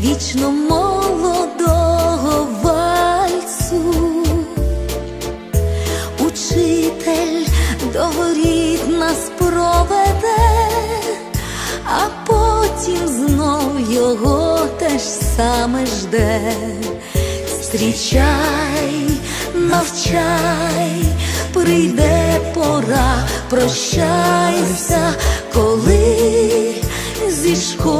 вічно молодого вальцу, учитель до воріт нас проведе, а потім знов його те ж саме жде. Зустрічай, навчай, прийде пора, прощайся, коли зі школи.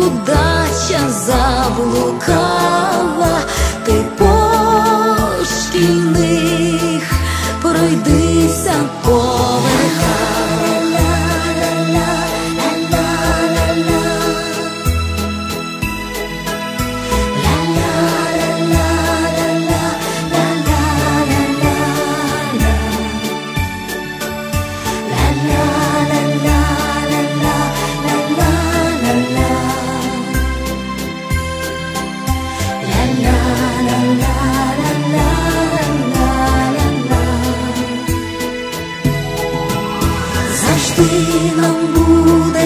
удача заблукала,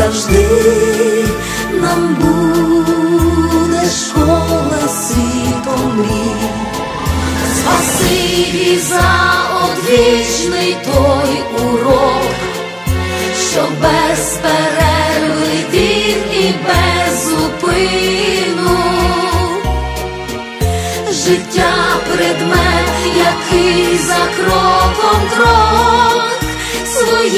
завжди нам буде школа світом мрій. Спасибі за одвічний той урок, що без